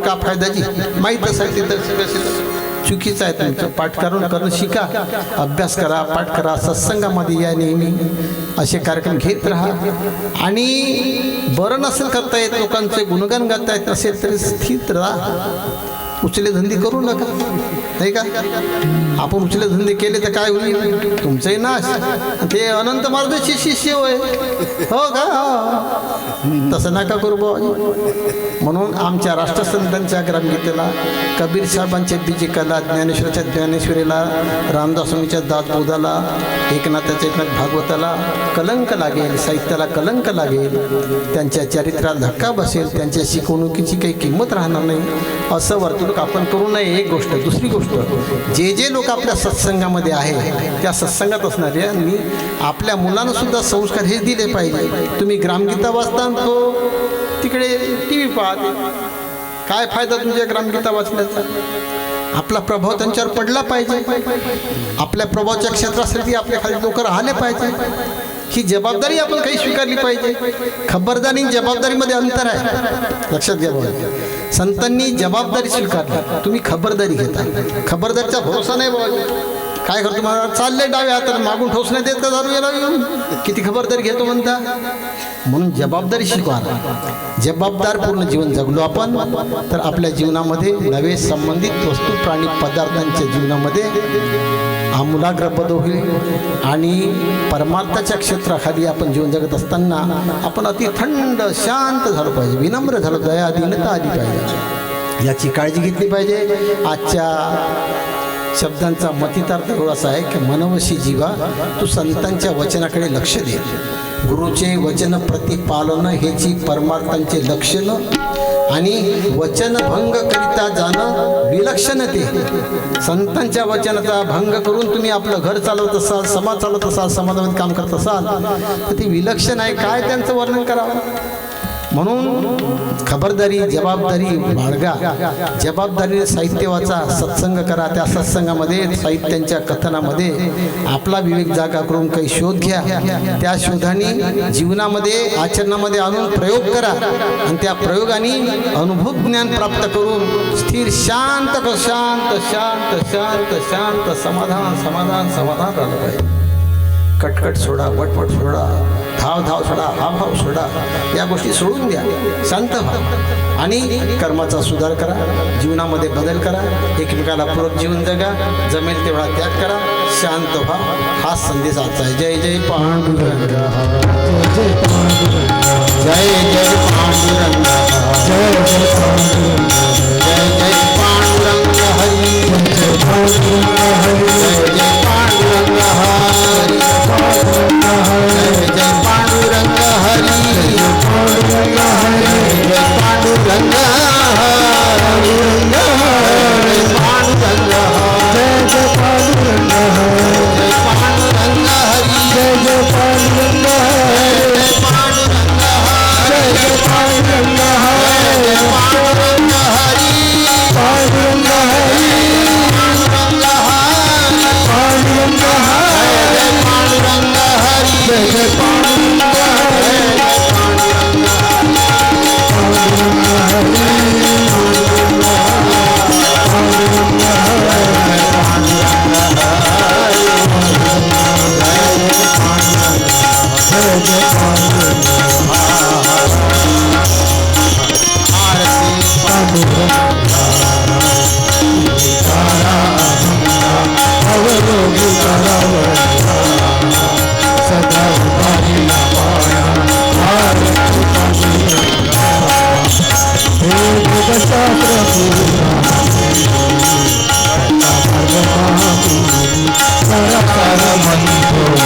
करून का फायद्याची? माहीत आहे तिथं. चुकीचं आहे तुमचं. पाठ करून करून शिका. अभ्यास करा पाठ करा. सत्संगामध्ये या नेहमी. असे कार्यक्रम घेत राहा. आणि बरं नसेल करता येत लोकांचे गुणगान गाता येत नसेल तरी स्थित राहा. उचले धंदे करू नका. नाही का? आपण उचले धंदे केले तर काय होईल? तुमचंही नाश. ते अनंत मार्गाचे शिष्य होय. हो का? तसं नका करू बा म्हणून आमच्या राष्ट्रसंतांच्या ग्रामगीतेला कबीर साहेबांच्या बीजी कला ज्ञानेश्वराच्या ज्ञानेश्वरीला रामदासमीच्या स्वामीच्या एकनाथाच्या एकनाथ भागवताला कलंक लागेल साहित्याला कलंक लागेल. त्यांच्या चरित्राला धक्का बसेल. त्यांच्या शिकवणुकीची काही किंमत राहणार नाही. असं वर्तणूक आपण करू नये एक गोष्ट दुसरी गोष्ट जे जे लोक आपल्या सत्संगामध्ये आहे त्या सत्संगात असणाऱ्यांनी आपल्या मुलांना सुद्धा संस्कार हे दिले पाहिजे. तुम्ही ग्रामगीता वाचता तो तिकडे टी व्ही पाहत. काय फायदा तुमच्या ग्रामगीता वाचण्याचा? आपला प्रभाव त्यांच्यावर पडला पाहिजे. आपल्या प्रभावाच्या क्षेत्रासाठी आपल्या खाली लोक राहिले पाहिजे. ही जबाबदारी आपण काही स्वीकारली पाहिजे. खबरदारी जबाबदारीमध्ये अंतर आहे. लक्षात घ्या. संतांनी जबाबदारी स्वीकारली. तुम्ही खबरदारी घेता. खबरदारीचा भरोसा नाही बाबा काय करतो मला चालले डाव्या हाताने मागून ठोस नाही देत का दारू याला येऊन? किती खबरदारी घेतो म्हणता? म्हणून जबाबदारी शिकवा जबाबदार पूर्ण जीवन जगलो आपण तर आपल्या जीवनामध्ये नवे संबंधित वस्तू प्राणी पदार्थांच्या जीवनामध्ये आमूलाग्र बदल होईल. आणि परमार्थाच्या क्षेत्राखाली आपण जीवन जगत असताना आपण अति थंड शांत झालो पाहिजे. विनम्र झालो दया दीनता आली पाहिजे. याची काळजी घेतली पाहिजे. आजच्या शब्दांचा मतितार्थ असा आहे की मनवशी जीवा तू संतांच्या वचनाकडे लक्ष दे. गुरुचे वचन प्रतिपालन हेची परमार्थांचे लक्षण आणि वचनभंग करिता जाणं विलक्षण ते. संतांच्या वचनाचा भंग करून तुम्ही आपलं घर चालवत असाल समाज चालवत असाल समाजामध्ये काम करत असाल तर ते विलक्षण आहे. काय त्यांचं वर्णन करावं? म्हणून खबरदारी जबाबदारी बाळगा. जबाबदारीने साहित्य वाचा सत्संग करा. त्या सत्संगामध्ये साहित्यांच्या कथनामध्ये आपला विवेक जागा करून काही शोध घ्या. त्या शोधाने जीवनामध्ये आचरणामध्ये आणून प्रयोग करा. आणि त्या प्रयोगाने अनुभव ज्ञान प्राप्त करून स्थिर शांत शांत शांत शांत शांत समाधान समाधान समाधान राहिलं पाहिजे. कटकट सोडा वटवट सोडा धाव धाव सोडा हा भाव सोडा. या गोष्टी सोडून द्या. शांत व्हा. आणि कर्माचा सुधार करा. जीवनामध्ये बदल करा. एकमेकाला पूरक जीवन जगा. जमेल तेवढा त्याग करा. शांत व्हा. हा संदेश आजचा आहे. जय जय पांडुरंग. जय जय पांडुरंग. जय जय पांडुरंग. তারা মন্দ